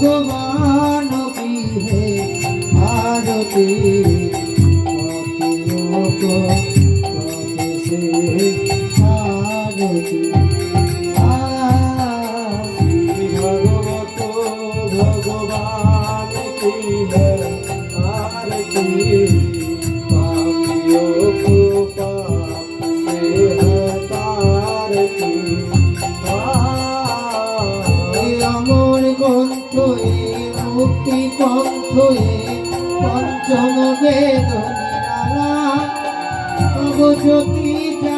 ভগবান কি হে ভারতী কণ্ঠয়ে পঞ্চম বেদনারা তব জ্যোতি যা